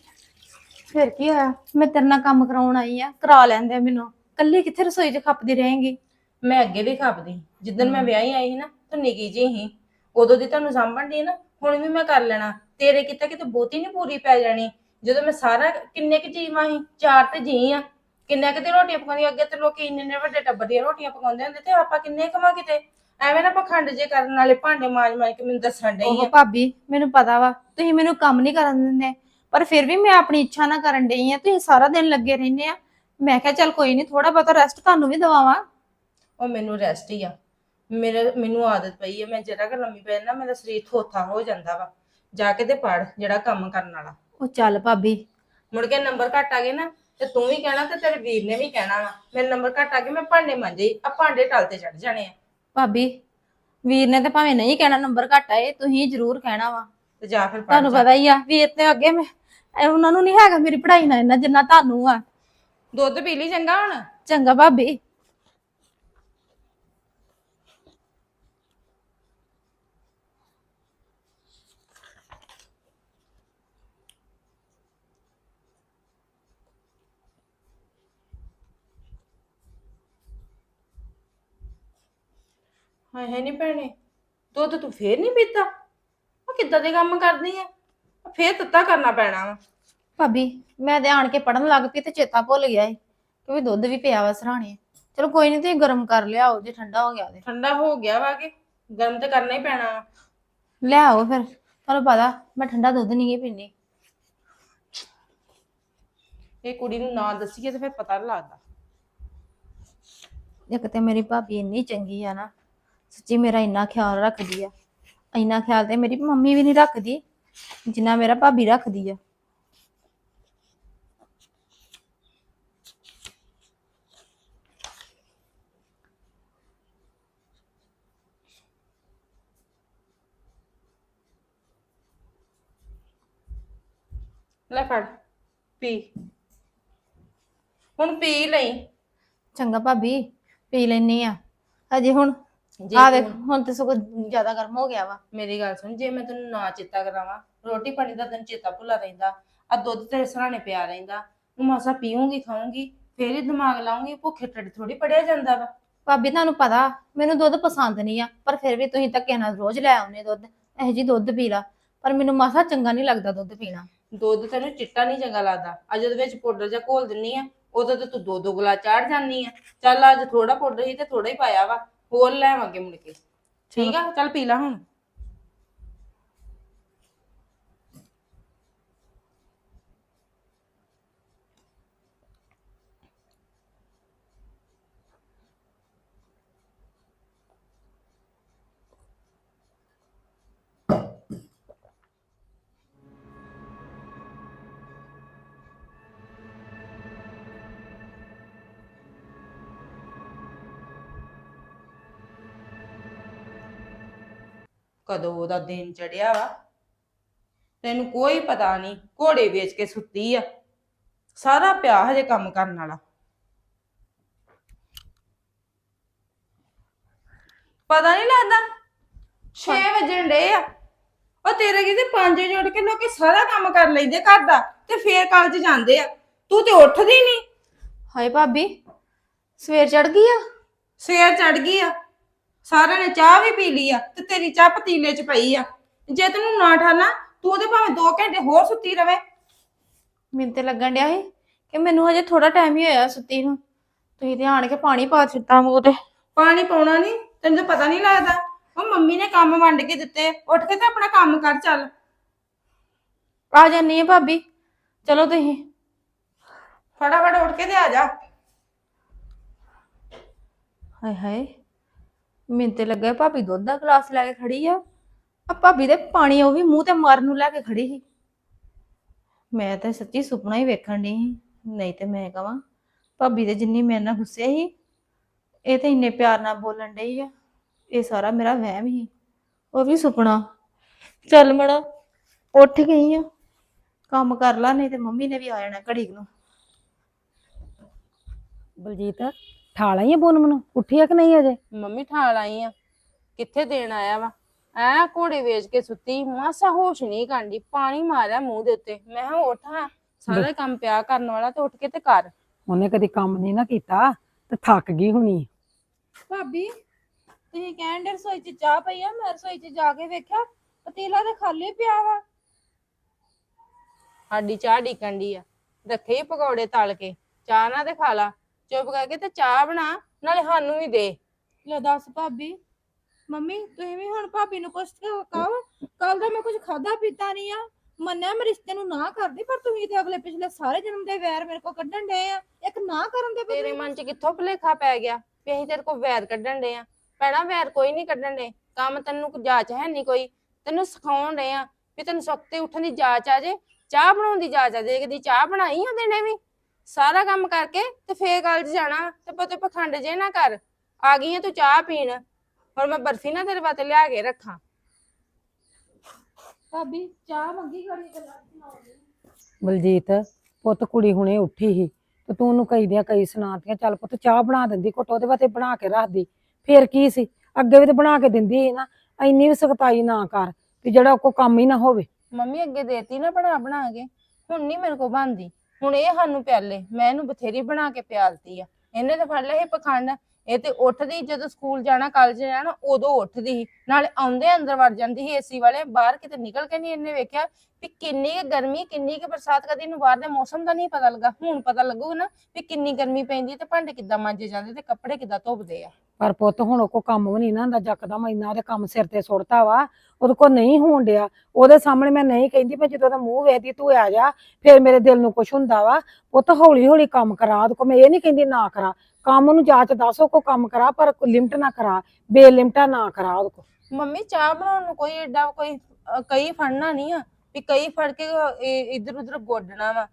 ਫਿਰ ਕੀ ਹੋਇਆ? ਮੈਂ ਤੇਰੇ ਨਾਲ ਕੰਮ ਕਰਾਉਣ ਆਈ ਆ ਕਰਾ ਲੈਂਦੇ ਆ ਮੈਨੂੰ। ਕੱਲੀ ਕਿੱਥੇ ਰਸੋਈ 'ਚ ਖੱਪਦੀ ਰਹੇਂਗੀ?
ਮੈਂ ਅੱਗੇ ਵੀ ਖਾਪਦੀ। ਜਿੱਦਣ ਮੈਂ ਵਿਆਹੀ ਆਈ ਸੀ ਨਾ ਤੂੰ ਨਿੱਕੀ ਜਿਹੀ ਸੀ। ਉਦੋਂ ਦੀ ਤੁਹਾਨੂੰ ਸਾਂਭਣ ਦੀ ਨਾ ਹੁਣ ਵੀ ਮੈਂ ਕਰ ਲੈਣਾ। ਤੇਰੇ ਕਿਤੇ ਕਿਤੇ ਬਹੁਤੀ ਨਹੀਂ ਪੂਰੀ ਪੈ ਜਾਣੀ। ਜਦੋਂ ਮੈਂ ਸਾਰਾ ਕਿੰਨੇ ਕੁ ਜੀਵਾਂ ਸੀ ਚਾਰ ਤੇ ਜੀ ਆ। ਕਿੰਨੇ ਕਿਤੇ ਰੋਟੀਆਂ ਪਕਾਉਂਦੀ ਅੱਗੇ ਤੇ ਲੋਕੀ ਇੰਨੇ ਇੰਨੇ ਵੱਡੇ ਟੱਬਰ ਦੀਆਂ ਰੋਟੀਆਂ ਪਕਾਉਂਦੇ ਹੁੰਦੇ ਤੇ ਆਪਾਂ ਕਿੰਨੇ ਕਮਾ ਕਿਤੇ? ਐਵੇਂ ਨਾ ਪਖੰਡ ਜੇ ਕਰਨ ਵਾਲੇ ਭਾਂਡੇ ਮਾਂਜ ਮਾਂਜ ਕੇ ਮੈਨੂੰ ਦੱਸਣ ਡਈ
ਉਹ
ਆ।
ਭਾਬੀ ਮੈਨੂੰ ਪਤਾ ਵਾ ਤੁਸੀਂ ਮੈਨੂੰ ਕੰਮ ਨਹੀਂ ਕਰਨ ਦਿੰਦੇ ਪਰ ਫਿਰ ਵੀ ਮੈਂ ਆਪਣੀ ਇੱਛਾ ਨਾਲ ਕਰਨ ਡਈ ਆ ਤੁਸੀਂ ਸਾਰਾ ਦਿਨ ਲੱਗੇ ਰਹਿੰਦੇ ਆ। ਮੈਂ ਕਿਹਾ ਚੱਲ ਕੋਈ ਨਹੀਂ ਥੋੜਾ ਬਹੁਤਾ ਰੈਸਟ ਤੁਹਾਨੂੰ ਵੀ ਦਵਾਵਾਂ।
ਉਹ ਮੈਨੂੰ ਰੈਸਟ ਹੀ ਆ। ਮੇਰੇ ਮੈਨੂੰ ਆਦਤ ਪਈ ਹੈ ਮੈਂ ਜਿਹੜਾ ਕਿ ਲੰਮੀ ਪੈ ਨਾ ਮੇਰਾ ਸਰੀਰ ਥੋਥਾ ਹੋ ਜਾਂਦਾ ਵਾ। ਜਾ ਕੇ ਤੇ ਪੜ ਜਿਹੜਾ ਕੰਮ ਕਰਨ ਵਾਲਾ।
ਉਹ ਚੱਲ ਭਾਬੀ।
ਮੁੜ ਕੇ ਨੰਬਰ ਘੱਟ ਆ ਗਏ ਨਾ ਤੇ ਤੂੰ ਵੀ ਕਹਿਣਾ ਤੇ ਤੇਰੇ ਵੀਰ ਨੇ ਵੀ ਕਹਿਣਾ ਵਾ। ਮੇਰੇ ਨੰਬਰ ਘੱਟ ਆ ਗਏ ਮੈਂ ਭਾਂਡੇ ਮਾਂਜੇ ਆ ਭਾਂਡੇ ਟਲ ਤੇ ਚੜ ਜਾਣੇ ਆ।
ਭਾਬੀ ਵੀਰ ਨੇ ਤੇ ਭਾਵੇਂ ਨਹੀਂ ਕਹਿਣਾ ਨੰਬਰ ਘੱਟ ਆਏ ਤੁਸੀਂ ਜ਼ਰੂਰ ਕਹਿਣਾ ਵਾ।
ਤੇ ਜਾ ਫਿਰ
ਤੁਹਾਨੂੰ ਪਤਾ ਹੀ ਆ ਵੀਰ ਤੇ ਅੱਗੇ ਮੈਂ ਇਹ ਉਹਨਾਂ ਨੂੰ ਨਹੀਂ ਹੈਗਾ ਮੇਰੀ ਪੜ੍ਹਾਈ ਨਾਲ ਇੰਨਾ ਜਿੰਨਾ ਤੁਹਾਨੂੰ ਆ।
ਦੁੱਧ ਪੀ ਲਈ ਚੰਗਾ ਹੁਣ?
ਚੰਗਾ ਭਾਬੀ।
ਹਾਏ ਹਾਏ ਨਹੀਂ ਭੈਣੇ ਦੁੱਧ ਤੂੰ ਫੇਰ ਨਹੀਂ ਪੀਤਾ? ਉਹ ਕਿੱਦਾਂ ਦੇ ਕੰਮ ਕਰਦੀ ਆ ਆਹ ਫੇਰ ਤੱਤਾ ਕਰਨਾ ਪੈਣਾ ਵਾ।
ਭਾਬੀ ਮੈਂ ਤੇ ਆਣ ਕੇ ਪੜਨ ਲੱਗ ਪਈ ਤੇ ਚੇਤਾ ਭੁੱਲ ਗਿਆ ਏ ਕਿਉਂਕਿ ਦੁੱਧ ਵੀ ਪਿਆ ਵਾ ਸਰਾਣੇ। ਚਲੋ ਕੋਈ ਨਹੀਂ ਤੁਸੀਂ ਗਰਮ ਕਰ ਲਿਆਓ ਜੇ ਠੰਡਾ ਹੋ ਗਿਆ ਤੇ।
ਠੰਡਾ ਹੋ ਗਿਆ ਵਾ ਕਿ? ਗਰਮ ਤੇ ਕਰਨਾ ਹੀ ਪੈਣਾ ਵਾ।
ਲਿਆਓ ਫਿਰ ਤੁਹਾਨੂੰ ਪਤਾ ਮੈਂ ਠੰਡਾ ਦੁੱਧ ਨਹੀਂ ਗੀ ਪੀਂਦੀ।
ਇਹ ਕੁੜੀ ਨੂੰ ਨਾ ਦੱਸੀਏ ਤੇ ਫਿਰ ਪਤਾ ਨੀ ਲੱਗਦਾ।
ਇੱਕ ਤੇ ਮੇਰੀ ਭਾਬੀ ਇੰਨੀ ਚੰਗੀ ਆ ਨਾ ਸੱਚੀ ਮੇਰਾ ਇੰਨਾ ਖਿਆਲ ਰੱਖਦੀ ਆ। ਇੰਨਾ ਖਿਆਲ ਤੇ ਮੇਰੀ ਮੰਮੀ ਵੀ ਨਹੀਂ ਰੱਖਦੀ ਜਿੰਨਾ ਮੇਰਾ ਭਾਬੀ ਰੱਖਦੀ ਆ।
ਲੈ ਫੜ ਪੀ। ਹੁਣ ਪੀ ਲਈ।
ਚੰਗਾ ਭਾਬੀ ਪੀ ਲੈਣੀ ਆ। ਅਜੇ ਹੁਣ
ਜੇ
ਆ
ਤੂੰ-
ਦੇਖ ਹੁਣ ਤੇ ਸਗੋਂ ਜ਼ਿਆਦਾ ਗਰਮ ਹੋ ਗਿਆ ਵਾ।
ਮੇਰੀ ਗੱਲ ਸੁਣ ਜੇ ਮੈਂ ਤੈਨੂੰ ਨਾ ਚੇਤਾ ਕਰਾਵਾਂ ਰੋਟੀ ਪਾਣੀ ਦਾ ਤੈਨੂੰ ਚੇਤਾ ਭੁੱਲਾ ਰਹਿੰਦਾ ਆ ਦੁੱਧ ਤੇਰੇ ਸਰਾਣੇ ਪਿਆ ਰਹਿੰਦਾ ਤੂੰ ਮਾਸਾ ਪੀਉਂਗੀ ਖਾਉਂਗੀ ਫੇਰ ਹੀ ਦਿਮਾਗ ਲਾਉਂਗੀ ਭੁੱਖੇ ਢਿੱਡ ਥੋੜੀ ਪੜਿਆ ਜਾਂਦਾ ਵਾ।
ਭਾਬੀ ਤੁਹਾਨੂੰ ਪਤਾ ਮੈਨੂੰ ਦੁੱਧ ਪਸੰਦ ਨਹੀਂ ਆ ਪਰ ਫਿਰ ਵੀ ਤੁਸੀਂ ਧੱਕੇ ਨਾਲ ਰੋਜ਼ ਲੈ ਆਉਨੇ ਦੁੱਧ ਇਹੋ ਜੀ ਦੁੱਧ ਪੀ ਲਾ। ਪਰ ਮੈਨੂੰ ਮਾਸਾ ਚੰਗਾ ਨਹੀਂ ਲੱਗਦਾ ਦੁੱਧ ਪੀਣਾ।
ਦੁੱਧ ਤੈਨੂੰ ਚਿੱਟਾ ਨਹੀਂ ਚੰਗਾ ਲੱਗਦਾ। ਅੱਜ ਉਹਦੇ ਵਿੱਚ ਪਾਊਡਰ ਜਾਂ ਘੋਲ ਦਿੰਨੀ ਆ ਉਦੋਂ ਤੇ ਤੂੰ ਦੋ ਦੋ ਗਲਾ ਚਾੜ ਜਾਨੀ ਆ। ਚੱਲ ਅੱਜ ਥੋੜਾ ਪਾਊਡਰ ਸੀ ਤੇ ਥੋੜਾ ਹੀ ਪਾਇਆ ਵਾ। ਹੋਰ ਲੈਵਾਂਗੇ ਮੁੜ ਕੇ। ਠੀਕ ਆ? ਚੱਲ ਪੀ ਲੈ ਹੁਣ। ਕਦੋਂ ਉਹਦਾ ਦਿਨ ਚੜਿਆ ਵਾ? ਤੈਨੂੰ ਕੋਈ ਪਤਾ ਨਹੀਂ ਘੋੜੇ ਵੇਚ ਕੇ ਸੁੱਤੀ ਆ। ਸਾਰਾ ਪਿਆ ਹਜੇ ਕੰਮ ਕਰਨ ਵਾਲਾ। ਪਤਾ ਨਹੀਂ ਲੱਗਦਾ 6 ਵਜੇ ਡੇ ਆ। ਉਹ ਤੇਰੇ ਕਿਤੇ 5 ਵਜੇ ਉੱਠ ਕੇ ਲੋਕੀ ਸਾਰਾ ਕੰਮ ਕਰ ਲੈਂਦੇ ਘਰ ਦਾ ਤੇ ਫੇਰ ਕਾਲਜ ਜਾਂਦੇ ਆ। ਤੂੰ ਤੇ ਉੱਠਦੀ ਨਹੀਂ।
ਹਾਏ ਭਾਬੀ ਸਵੇਰ ਚੜ ਗਈ ਆ?
ਸਵੇਰ ਚੜ ਗਈ ਆ। ਸਾਰਿਆਂ ਨੇ ਚਾਹ ਵੀ ਪੀ ਲਈ ਆ ਤੇ ਤੇਰੀ ਚਾਹ ਪਤੀਲੇ 'ਚ ਪਈ ਆ। ਜੇ ਤੈਨੂੰ ਨਾ ਠਾਣਾ ਤੂੰ ਉਹਦੇ ਭਾਵੇਂ 2 ਘੰਟੇ ਹੋਰ ਸੁੱਤੀ ਰਵੇ।
ਮੈਨੂੰ ਤੇ ਲੱਗਣ ਡਿਆ ਸੀ ਕਿ ਮੈਨੂੰ ਹਜੇ ਥੋੜਾ ਟਾਈਮ ਹੀ ਹੋਇਆ ਸੁੱਤੀ ਨੂੰ। ਤੁਸੀਂ ਤੇ ਆਣ ਕੇ ਪਾਣੀ ਪਾ ਛੱਟਾ ਮੂੰਹ ਤੇ।
ਪਾਣੀ ਪਾਉਣਾ ਨਹੀਂ ਤੈਨੂੰ ਤਾਂ ਪਤਾ ਨਹੀਂ ਲੱਗਦਾ। ਉਹ ਮੰਮੀ ਨੇ ਕੰਮ ਵੰਡ ਕੇ ਦਿੱਤੇ ਉੱਠ ਕੇ ਤੇ ਆਪਣਾ ਕੰਮ ਕਰ ਚੱਲ।
ਆ ਜਾਨੀ ਆ ਭਾਬੀ ਚਲੋ ਤੁਸੀਂ।
ਫਟਾਫਟ ਉੱਠ ਕੇ ਤੇ ਆ ਜਾ।
ਹਾਏ ਹਾਏ। ਮੈਨੂੰ ਤੇ ਲੱਗਾ ਭਾਬੀ ਦੁੱਧ ਦਾ ਗਲਾਸ ਲੈ ਕੇ ਖੜੀ ਆ। ਆ ਭਾਬੀ ਦੇ ਪਾਣੀ ਉਹ ਵੀ ਮੂੰਹ ਤੇ ਮਾਰਨ ਨੂੰ ਲੈ ਕੇ ਖੜੀ ਸੀ। ਮੈਂ ਤਾਂ ਸੱਚੀ ਸੁਪਨਾ ਹੀ ਵੇਖਣ ਦੀ ਸੀ। ਨਹੀਂ ਤੇ ਮੈਂ ਕਹਾਂ ਭਾਬੀ ਦੇ ਜਿੰਨੀ ਮੇਰੇ ਨਾਲ ਗੁੱਸੇ ਸੀ, ਇਹ ਤੇ ਇੰਨੇ ਪਿਆਰ ਨਾਲ ਬੋਲਣ ਡਈ ਆ। ਇਹ ਸਾਰਾ ਮੇਰਾ ਵਹਿਮ ਹੀ ਉਹ ਵੀ ਸੁਪਨਾ। ਚੱਲ ਮੜਾ, ਉੱਠ ਗਈ ਆ। ਕੰਮ ਕਰ ਲਾ, ਨਹੀਂ ਤੇ ਮੰਮੀ ਨੇ ਵੀ ਆ ਜਾਣਾ ਘੜੀ ਨੂੰ।
ਬਲਜੀਤ ਠਾਲਾ ਹੀ ਆ ਬੋਨ ਮਨੂੰ? ਉੱਠੀ ਆ ਕਿ ਨਹੀਂ ਅਜੇ?
ਮੰਮੀ ਠਾਲ ਆਈ ਆ। ਕਿੱਥੇ ਦੇਣ ਆਇਆ ਵਾ? ਐ ਘੋੜੇ ਵੇਚ ਕੇ ਸੁੱਤੀ ਮਾਸਾ ਹੋਸ਼ ਨਹੀਂ ਕਾਂਡੀ ਪਾਣੀ ਮਾਰਿਆ ਮੂੰਹ ਦੇ ਉੱਤੇ। ਮੈਂ ਕਿਹਾ ਉੱਠ ਸਾਰਾ ਕੰਮ ਪਿਆ ਕਰਨ ਵਾਲਾ ਤੇ ਉੱਠ ਕੇ ਤੇ ਕਰ।
ਉਹਨੇ ਕਦੀ ਕੰਮ ਨਹੀਂ ਨਾ ਕੀਤਾ ਤੇ ਥੱਕ ਗਈ ਹੁਣੀ।
ਭਾਬੀ ਤੁਸੀਂ ਕਹਿਣ ਦੇ ਰਸੋਈ 'ਚ ਚਾਹ ਪਈ ਆ? ਮੈਂ ਰਸੋਈ 'ਚ ਜਾ ਕੇ ਵੇਖਿਆ ਪਤੀਲਾ ਤੇ ਖਾਲੀ ਪਿਆ ਵਾ।
ਸਾਡੀ ਚਾਹ ਢੀਕਣ ਦੀ ਆ। ਰੱਖੇ ਪਕੌੜੇ ਤਲ ਕੇ। ਚਾਹ ਨਾ ਤੇ ਖਾ ਲਾ। ਚੁੱਪ ਕਰਕੇ ਤੇ ਚਾਹ ਬਣਾ ਨਾਲੇ ਸਾਨੂੰ ਵੀ ਦੇ।
ਲੈ ਦੱਸ ਭਾਬੀ ਮੰਮੀ ਤੁਸੀਂ ਵੀ ਹੁਣ ਭਾਬੀ ਨੂੰ ਪੁੱਛ ਕੇ ਕਹੋ। ਕੱਲ ਦਾ ਮੈਂ ਕੁਝ ਖਾਦਾ ਪੀਤਾ ਨਹੀਂ ਆ। ਮੰਨਿਆ ਮੈਂ ਰਿਸ਼ਤੇ ਨੂੰ ਨਾ ਕਰਦੀ ਪਰ ਤੁਸੀਂ ਤੇ ਅਗਲੇ ਪਿਛਲੇ ਸਾਰੇ ਜਨਮ ਦੇ ਵੈਰ ਮੇਰੇ ਕੋ ਕੱਢਣ ਡਏ ਆ। ਇੱਕ ਨਾ ਕਰਨ ਦੇ
ਤੇਰੇ ਮਨ 'ਚ ਕਿੱਥੋਂ ਭੁਲੇਖਾ ਪੈ ਗਿਆ ਵੀ ਅਸੀਂ ਤੇਰੇ ਕੋਲ ਵੈਰ ਕੱਢਣ ਦੇ ਆ। ਭੈਣਾ ਵੈਰ ਕੋਈ ਨਹੀਂ ਕੱਢਣ ਦੇ ਕੰਮ ਤੈਨੂੰ ਜਾਚ ਹੈ ਨਹੀਂ ਕੋਈ। ਤੈਨੂੰ ਸਿਖਾਉਣ ਦੇ ਆ ਵੀ ਤੈਨੂੰ ਸੁੱਤੇ ਉੱਠਣ ਦੀ ਜਾਚ ਆ ਜੇ। ਚਾਹ ਬਣਾਉਣ ਦੀ ਜਾਚ ਆ ਜੇ। ਕਦੀ ਚਾਹ ਬਣਾਈ ਉਹਦੇ ਨੇ ਵੀ। ਸਾਰਾ ਕੰਮ ਕਰਕੇ ਤੇ ਫੇਰ ਕਾਲਜ ਜਾਣਾ ਤੇ ਪਤੇ ਪਖੰਡ ਜੇ ਨਾ ਕਰ। ਆ ਗਈ ਆ ਤੂੰ ਚਾਹ ਪੀਣ ਹੁਣ ਮੈਂ ਬਰਫੀ ਨਾ ਤੇਰੇ ਵਾਸਤੇ ਲਿਆ ਕੇ ਰੱਖਾਂ।
ਭਾਬੀ ਚਾਹ ਮੰਗੀ ਘੜੀ ਗੱਲਾਂ
ਬਲਜੀਤ ਪੁੱਤ ਕੁੜੀ ਹੁਣੇ ਉੱਠੀ ਸੀ ਤੇ ਤੂੰ ਉਹਨੂੰ ਕਈ ਦੀਆਂ ਕਈ ਸੁਣਾਤੀਆਂ ਚੱਲ ਪੁੱਤ ਚਾਹ ਬਣਾ ਦਿੰਦੀ ਘੁੱਟ ਉਹਦੇ ਵਾਸਤੇ ਬਣਾ ਕੇ ਰੱਖਦੀ। ਫੇਰ ਕੀ ਸੀ? ਅੱਗੇ ਵੀ ਤੇ ਬਣਾ ਕੇ ਦਿੰਦੀ ਸੀ ਨਾ ਇੰਨੀ ਵੀ ਸਖਤਾਈ ਨਾ ਕਰ ਵੀ ਜਿਹੜਾ ਕੋ ਕੰਮ ਹੀ ਨਾ ਹੋਵੇ।
ਮੰਮੀ ਅੱਗੇ ਦੇਤੀ ਨਾ ਬਣਾ ਬਣਾ ਕੇ ਹੁਣ ਨਹੀਂ ਮੇਰੇ ਕੋ ਬਣਦੀ। ਹੁਣ ਇਹ ਸਾਨੂੰ ਪਿਆਲੇ, ਮੈਂ ਇਹਨੂੰ ਬਥੇਰੀ ਬਣਾ ਕੇ ਪਿਆਲਤੀ ਆ। ਇਹਨੇ ਤਾਂ ਫੜ ਲਿਆ ਇਹ ਪਖੰਡ, ਇਹ ਤੇ ਉੱਠਦੀ ਜਦੋਂ ਸਕੂਲ ਜਾਣਾ ਕਾਲਜ ਜਾਣਾ, ਉਦੋਂ ਉੱਠਦੀ ਸੀ। ਨਾਲੇ ਆਉਂਦੇ ਅੰਦਰ ਵੜ ਜਾਂਦੀ ਸੀ ਏਸੀ ਵਾਲੇ, ਬਾਹਰ ਕਿਤੇ ਨਿਕਲ ਕੇ ਨਹੀਂ ਇਹਨੇ ਵੇਖਿਆ ਵੀ ਕਿੰਨੀ ਕੁ ਗਰਮੀ, ਕਿੰਨੀ ਕੁ ਬਰਸਾਤ ਕਦੀ ਇਹਨੂੰ ਬਾਹਰ ਦੇ ਮੌਸਮ ਦਾ ਨਹੀਂ ਪਤਾ ਲੱਗਾ। ਹੁਣ ਪਤਾ ਲੱਗੂਗਾ ਨਾ ਵੀ ਕਿੰਨੀ ਗਰਮੀ ਪੈਂਦੀ ਹੈ ਤੇ ਭਾਂਡੇ ਕਿੱਦਾਂ ਮਾਂਜੇ ਜਾਂਦੇ ਤੇ ਕੱਪੜੇ ਕਿੱਦਾਂ ਧੋਬਦੇ ਆ।
ਪਰ ਪੁੱਤ ਹੁਣ ਉਹ ਕੋ ਕੰਮ ਵੀ ਨਹੀਂ ਨਾ ਹੁੰਦਾ ਜੱਕਦਮ ਇੰਨਾ ਉਹਦੇ ਕੰਮ ਸਿਰ ਤੇ ਸੁੱਟਤਾ ਵਾ ਉਹਦੇ ਕੋ ਨਹੀਂ ਹੋਣ ਡਿਆ। ਉਹਦੇ ਸਾਹਮਣੇ ਮੈਂ ਨਹੀਂ ਕਹਿੰਦੀ ਮੈਂ ਜਦੋਂ ਉਹਦਾ ਮੂੰਹ ਵੇਖਦੀ ਤੂੰ ਆ ਜਾ ਫਿਰ ਮੇਰੇ ਦਿਲ ਨੂੰ ਕੁਛ ਹੁੰਦਾ ਵਾ। ਪੁੱਤ ਹੌਲੀ ਹੌਲੀ ਕੰਮ ਕਰਾ ਉਹਦੇ ਕੋ ਮੈਂ ਇਹ ਨਹੀਂ ਕਹਿੰਦੀ ਨਾ ਕਰਾ। ਕੰਮ ਨੂੰ ਜਾਂਚ ਦੱਸੋ ਕੋ ਕੰਮ ਕਰਾ ਪਰ ਲਿਮਟ ਨਾ ਕਰਾ ਬੇਲਿਮਟਾ ਨਾ ਕਰਾ ਉਹਦੇ ਕੋ
ਮੰਮੀ ਚਾਹ ਬਣਾਉਣ ਨੂੰ ਕੋਈ ਏਡਾ ਕੋਈ ਅ, ਕਈ ਫੜਨਾ ਨਹੀਂ ਆ ਵੀ ਕਈ ਫੜ ਕੇ ਇਧਰ ਉਧਰ ਗੋਡਣਾ ਵਾ।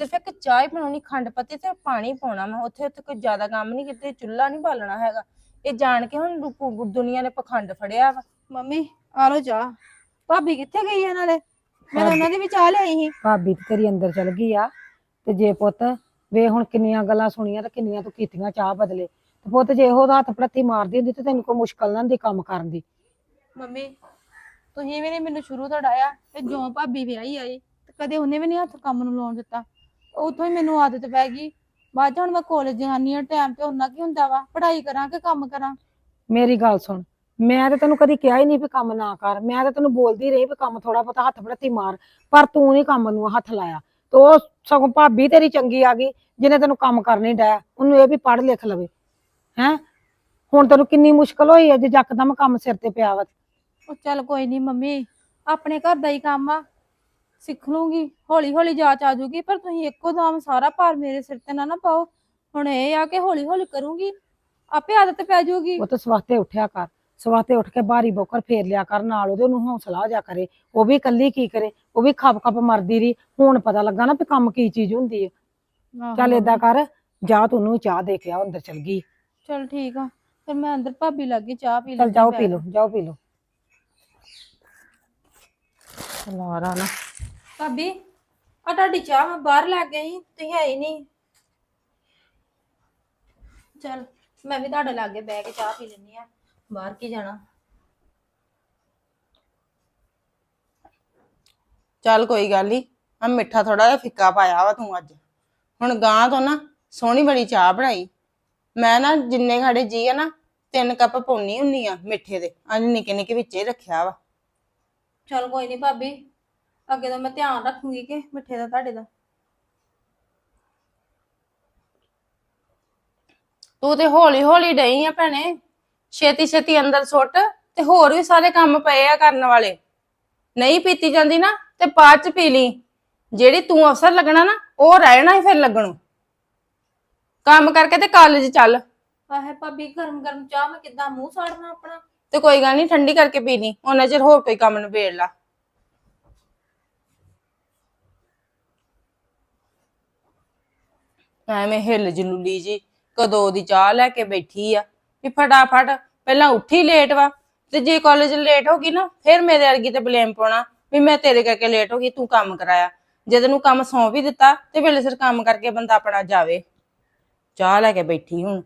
ਸਿਰਫ ਇੱਕ ਚਾਹ ਹੀ ਬਣਾਉਣੀ ਖੰਡ ਪੱਤੀ ਤੇ ਪਾਣੀ ਪਾਉਣਾ ਵਾ। ਉੱਥੇ ਉੱਥੇ ਕੋਈ ਜ਼ਿਆਦਾ ਕੰਮ ਨਹੀਂ ਕਿਤੇ ਚੁੱਲ੍ਹਾ ਨਹੀਂ ਬਾਲਣਾ ਹੈਗਾ। ਇਹ ਜਾਣ ਕੇ ਹੁਣ ਦੁ- ਦੁਨੀਆ ਨੇ ਪਖੰਡ ਫੜਿਆ ਵਾ।
ਮੰਮੀ ਆ ਲੋ ਚਾਹ। ਭਾਬੀ ਕਿੱਥੇ ਗਈ ਆ ਨਾਲੇ? ਮੈਂ ਤਾਂ ਉਹਨਾਂ ਦੀ ਵੀ ਚਾਹ ਲਿਆਈ ਸੀ।
ਭਾਬੀ ਤੇ ਤੇਰੀ ਅੰਦਰ ਚਲ ਗਈ ਆ ਤੇ ਜੇ ਪੁੱਤ ਵੇ ਹੁਣ ਕਿੰਨੀਆਂ ਗੱਲਾਂ ਸੁਣੀਆਂ ਤੇ ਕਿੰਨੀਆਂ ਤੂੰ ਕੀਤੀਆਂ ਚਾਹ ਬਦਲੇ। ਤੇ ਪੁੱਤ ਜੇ ਉਹ ਹੱਥ ਪ੍ਰਤੀ ਮਾਰਦੀ ਹੁੰਦੀ ਤੇ ਤੈਨੂੰ ਕੋਈ ਮੁਸ਼ਕਲ ਨਾ ਹੁੰਦੀ ਕੰਮ ਕਰਨ ਦੀ।
ਮੰਮੀ ਤੁਸੀਂ ਵੀ ਨਹੀਂ ਮੈਨੂੰ ਸ਼ੁਰੂ ਤੋਂ ਡਾਇਆ ਤੇ ਜੋ ਭਾਬੀ ਵਿਆਹੀ ਆਈ ਤੇ ਕਦੇ ਉਹਨੇ ਵੀ ਨਹੀਂ ਹੱਥ ਕੰਮ ਨੂੰ ਲਾਉਣ ਦਿੱਤਾ। ਉਥੋਂ ਹੀ ਮੈਨੂੰ ਆਦਤ ਪੈ ਗਈ। ਬਾਅਦ 'ਚ ਹੁਣ ਮੈਂ ਕਾਲਜ ਜਾਂਦੀ ਆ ਟਾਈਮ ਤੇ ਉਹਨਾਂ ਕੀ ਹੁੰਦਾ ਵਾ? ਪੜ੍ਹਾਈ ਕਰਾਂ ਕਿ ਕੰਮ ਕਰਾਂ?
ਮੇਰੀ ਗੱਲ ਸੁਣ ਮੈਂ ਤੇ ਤੈਨੂੰ ਕਦੀ ਕਿਹਾ ਹੀ ਨਹੀਂ ਵੀ ਕੰਮ ਨਾ ਕਰ ਮੈਂ ਤੇ ਤੈਨੂੰ ਬੋਲਦੀ ਰਹੀ ਵੀ ਕੰਮ ਥੋੜਾ ਬਹੁਤਾ ਹੱਥ ਪ੍ਰਤੀ ਮਾਰ ਪਰ ਤੂੰ ਨਹੀਂ ਕੰਮ ਨੂੰ ਹੱਥ ਲਾਇਆ। ਤੇ ਉਹ ਸਗੋਂ ਭਾਬੀ ਤੇਰੀ ਚੰਗੀ ਆ ਗਈ ਜਿਹਨੇ ਤੈਨੂੰ ਕੰਮ ਕਰਨੇ ਡਾਇਆ ਉਹਨੂੰ ਇਹ ਵੀ ਪੜ੍ਹ ਲਿਖ ਲਵੇ। ਹੈ? ਹੁਣ ਤੈਨੂੰ ਕਿੰਨੀ ਮੁਸ਼ਕਲ ਹੋਈ ਹੈ ਜੇ ਯਕਦਮ ਕੰਮ ਸਿਰ ਤੇ ਪਿਆ ਵਾ।
ਉਹ ਚੱਲ ਕੋਈ ਨਹੀਂ ਮੰਮੀ ਆਪਣੇ ਘਰ ਦਾ ਹੀ ਕੰਮ ਆ। ਸਿੱਖ ਲੂੰਗੀ ਹੌਲੀ ਹੌਲੀ ਜਾਚ ਆ ਜਾਊਗੀ ਪਰ ਤੁਸੀਂ ਇੱਕੋ ਦਮ ਸਾਰਾ ਭਾਰ ਮੇਰੇ ਸਿਰ ਤੇ ਨਾ ਨਾ ਪਾਓ। ਹੁਣ ਇਹ ਆ ਕਿ ਹੌਲੀ ਹੌਲੀ ਕਰੂੰਗੀ ਆਪੇ ਆਦਤ ਪੈ ਜਾਊਗੀ।
ਉਹ ਤਾਂ ਸਵਾਤੇ ਉੱਠਿਆ ਕਰ ਸਵਾਤੇ ਉੱਠ ਕੇ ਬਾਰੀ ਬੋਕਰ ਫੇਰ ਲਿਆ ਕਰ ਨਾਲ ਉਹਦੇ ਉਹਨੂੰ ਹੌਸਲਾ ਜਾ ਕਰੇ ਉਹ ਵੀ ਇਕੱਲੀ ਕੀ ਕਰੇ ਉਹ ਵੀ ਖੱਪ ਖੱਪ ਮਰਦੀ ਰਹੀ ਹੁਣ ਪਤਾ ਲੱਗਾ ਨਾ ਵੀ ਕੰਮ ਕੀ ਚੀਜ਼ ਹੁੰਦੀ ਹੈ। ਚੱਲ। ਏਦਾਂ ਕਰ ਜਾ ਤੂੰ ਉਹਨੂੰ ਚਾਹ ਦੇ ਕੇ ਆ ਉਹ ਅੰਦਰ ਚਲ ਗਈ।
ਚੱਲ ਠੀਕ ਆ ਫਿਰ ਮੈਂ ਅੰਦਰ ਭਾਬੀ ਲੱਗੀ ਚਾਹ ਪੀ
ਚੱਲ
ਲੈਂਦੀ
ਜਾਓ ਪੀ ਲਓ ਜਾਓ ਪੀ ਲਓ। ਲਾਰਾ ਨਾ।
ਭਾਬੀ ਆ ਤੁਹਾਡੀ ਚਾਹ ਮੈਂ ਬਾਹਰ ਲੈ ਗਈ ਤੁਸੀਂ ਹੈ ਹੀ ਨਹੀਂ। ਚਲ ਮੈਂ ਵੀ ਤੁਹਾਡੇ ਲਾਗੇ ਬਹਿ ਕੇ ਚਾਹ ਪੀ ਲੈਣੀ ਆ ਬਾਹਰ ਕੀ ਜਾਣਾ?
ਚੱਲ ਕੋਈ ਗੱਲ ਨਹੀਂ ਆ ਮਿੱਠਾ ਥੋੜਾ ਜਿਹਾ ਫਿੱਕਾ ਪਾਇਆ ਵਾ ਤੂੰ ਅੱਜ। ਹੁਣ ਗਾਂ ਤੋਂ ਨਾ ਸੋਹਣੀ ਬੜੀ ਚਾਹ ਬਣਾਈ। ਮੈਂ ਨਾ ਜਿੰਨੇ ਸਾਡੇ ਜੀ ਆ ਨਾ ਤਿੰਨ ਕੱਪ ਪਾਉਣੀ ਹੁੰਨੀ ਆ ਮਿੱਠੇ ਦੇ ਅੱਜ ਨਿੱਕੇ ਨਿੱਕੇ ਵਿੱਚ ਰੱਖਿਆ ਵਾ।
ਚਲ ਕੋਈ ਨਹੀਂ ਭਾਬੀ ਅੱਗੇ ਤੋਂ ਮੈਂ ਧਿਆਨ ਰੱਖੂੰਗੀ ਕਿ ਮਿੱਠੇ ਦਾ ਤੁਹਾਡੇ ਦਾ।
ਤੂੰ ਤੇ ਹੌਲੀ ਹੌਲੀ ਡਈ ਆ ਭੈਣੇ। ਛੇਤੀ ਛੇਤੀ ਅੰਦਰ ਸੁੱਟ ਤੇ ਹੋਰ ਵੀ ਸਾਰੇ ਕੰਮ ਪਏ ਆ ਕਰਨ ਵਾਲੇ। ਨਹੀਂ ਪੀਤੀ ਜਾਂਦੀ ਨਾ ਤੇ ਬਾਅਦ ਚ ਪੀ ਲਈ। ਜਿਹੜੀ ਤੂੰ ਅਫਸਰ ਲੱਗਣਾ ਨਾ ਉਹ ਰਹਿਣਾ ਹੀ ਫਿਰ ਲੱਗਣੋਂ। ਕੰਮ ਕਰਕੇ ਤੇ ਕਾਲਜ ਚੱਲ।
ਆਹੇ ਭਾਬੀ ਗਰਮ ਗਰਮ ਚਾਹ ਮੈਂ ਕਿੱਦਾਂ ਮੂੰਹ ਸਾੜਨਾ ਆਪਣਾ?
ਤੇ ਕੋਈ ਗੱਲ ਨਹੀਂ ਠੰਡੀ ਕਰਕੇ ਪੀ ਲਈ। ਉਹਨਾਂ ਚਿਰ ਹੋਰ ਕੋਈ ਕੰਮ ਨਿਬੇੜ ਲਾ। ਐਵੇਂ ਹਿੱਲ ਜਲੂਲੀ ਜੀ, ਕਦੋਂ ਦੀ ਚਾਹ ਲੈ ਕੇ ਬੈਠੀ ਆ। ਵੀ ਫਟਾਫਟ, ਪਹਿਲਾਂ ਉੱਠੀ ਲੇਟ ਵਾ, ਤੇ ਜੇ ਕਾਲਜ ਲੇਟ ਹੋ ਗਈ ਨਾ, ਫਿਰ ਮੇਰੇ ਵਰਗੀ ਤੇ ਬਲੇਮ ਪਾਉਣਾ, ਵੀ ਮੈਂ ਤੇਰੇ ਕਰਕੇ ਲੇਟ ਹੋ ਗਈ, ਤੂੰ ਕੰਮ ਕਰਾਇਆ। ਜੇ ਤੈਨੂੰ ਕੰਮ ਸੌਂ ਵੀ ਦਿੱਤਾ, ਤੇ ਵੇਲੇ ਸਿਰ ਕੰਮ ਕਰਕੇ ਬੰਦਾ ਆਪਣਾ ਜਾਵੇ। ਚਾਹ ਲੈ ਕੇ ਬੈਠੀ ਹੁਣ।